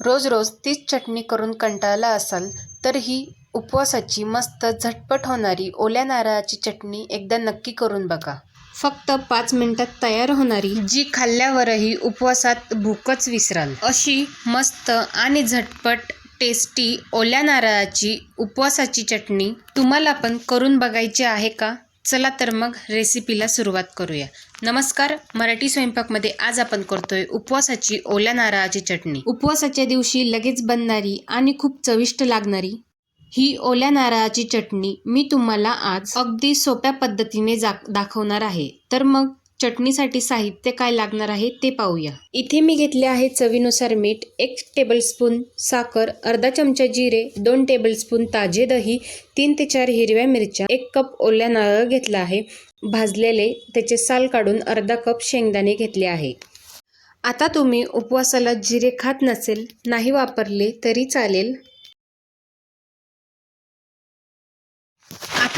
रोज रोज तीच चटणी करून कंटाळला असाल तर ही उपवासाची मस्त झटपट होणारी ओल्या नारळाची चटणी एकदा नक्की करून बघा. फक्त पाच मिनिटात तयार होणारी. जी खाल्ल्यावरही उपवासात भूकच विसराल. अशी मस्त आणि झटपट टेस्टी ओल्या नारळाची उपवासाची चटणी तुम्हाला पण करून बघायची आहे का? चला तर मग रेसिपीला सुरुवात करूया. नमस्कार मराठी स्वयंपाकमध्ये आज आपण करतोय उपवासाची ओल्या नारळाची चटणी. उपवासाच्या दिवशी लगेच बनणारी आणि खूप चविष्ट लागणारी ही ओल्या नारळाची चटणी मी तुम्हाला आज अगदी सोप्या पद्धतीने जा दाखवणार आहे. तर मग चटणीसाठी साहित्य काय लागणार आहे ते पाहूया. इथे मी घेतले आहे चवीनुसार मीठ एक टेबलस्पून साखर अर्धा चमचा जिरे दोन टेबलस्पून ताजे दही तीन ते चार हिरव्या मिरच्या एक कप ओल्या नारळ घेतला आहे. भाजलेले त्याचे साल काढून अर्धा कप शेंगदाणे घेतले आहे. आता तुम्ही उपवासाला जिरे खात नसेल नाही वापरले तरी चालेल.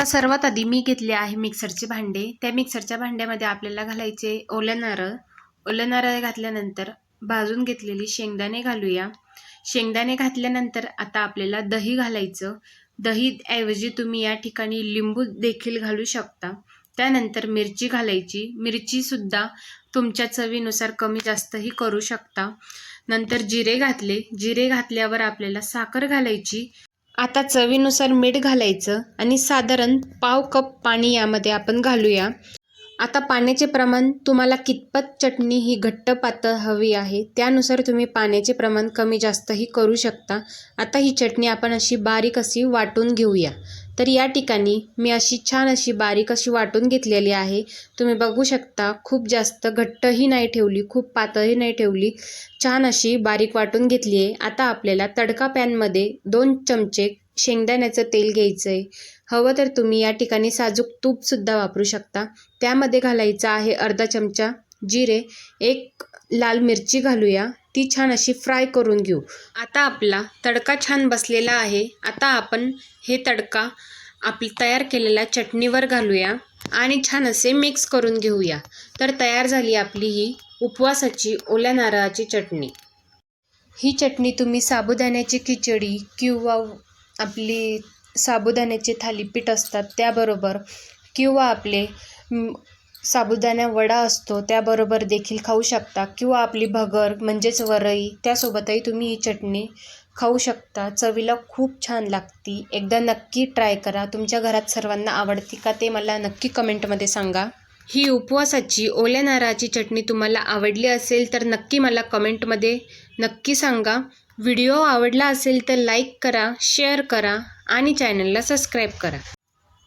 आता सर्वात आधी मी घेतले आहे मिक्सरचे भांडे. त्या मिक्सरच्या भांड्यामध्ये आपल्याला घालायचे ओलं नारळ. ओलं नारळ घातल्यानंतर भाजून घेतलेली शेंगदाणे घालूया. शेंगदाणे घातल्यानंतर आता आपल्याला दही घालायचं. दही ऐवजी तुम्ही या ठिकाणी लिंबू देखील घालू शकता. त्यानंतर मिरची घालायची. मिरचीसुद्धा तुमच्या चवीनुसार कमी जास्तही करू शकता. नंतर जिरे घातले. जिरे घातल्यावर आपल्याला साखर घालायची. आता चवीनुसार मीठ घालायचं आणि साधारण पाव कप पाणी यामध्ये आपण घालूया. आता पाण्याचे प्रमाण तुम्हाला कितपत चटणी ही घट्ट पातळ हवी आहे त्यानुसार तुम्ही पाण्याचे प्रमाण कमी जास्तही करू शकता. आता ही चटणी आपण अशी बारीक अशी वाटून घेऊया. तर या ठिकाणी मी अशी छान अशी बारीक अशी वाटून घेतलेली आहे. तुम्ही बघू शकता खूप जास्त घट्टही नाही ठेवली खूप पातळही नाही ठेवली. छान अशी बारीक वाटून घेतली आहे. आता आपल्याला तडका पॅनमध्ये दोन चमचे शेंगदाण्याचं तेल घ्यायचं आहे हवं तर तुम्ही या ठिकाणी साजूक तूपसुद्धा वापरू शकता. त्यामध्ये घालायचं आहे अर्धा चमचा जिरे एक लाल मिरची घालूया. ती छान अशी फ्राय करून घेऊ. आता आपला तडका छान बसलेला आहे. आता आपण हे तडका आपली तयार केलेल्या चटणीवर घालूया आणि छान असे मिक्स करून घेऊया. तर तयार झाली आपली ही उपवासाची ओल्या नारळाची चटणी. ही चटणी तुम्ही साबुदाण्याची खिचडी किंवा आपली साबुदाण्याचे थालीपीठ असतात त्याबरोबर किंवा आपले साबुदाणा वडा असतो त्याबरोबर देखील खाऊ शकता. किंवा आपली भगर म्हणजेच वरई त्यासोबतही तुम्ही ही चटणी खाऊ शकता. चवीला खूप छान लागती. एकदा नक्की ट्राय करा. तुमच्या घरात सर्वांना आवडती का ते मला नक्की कमेंटमध्ये सांगा. ही उपवासाची ओल्या नारळाची चटणी तुम्हाला आवडली असेल तर नक्की मला कमेंटमध्ये नक्की सांगा. व्हिडिओ आवडला असेल तर लाईक करा शेअर करा आणि चॅनलला सबस्क्राईब करा.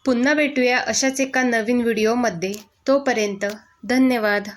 पुन्हा भेटूया अशाच एका नवीन व्हिडिओमध्ये. तोपर्यंत धन्यवाद.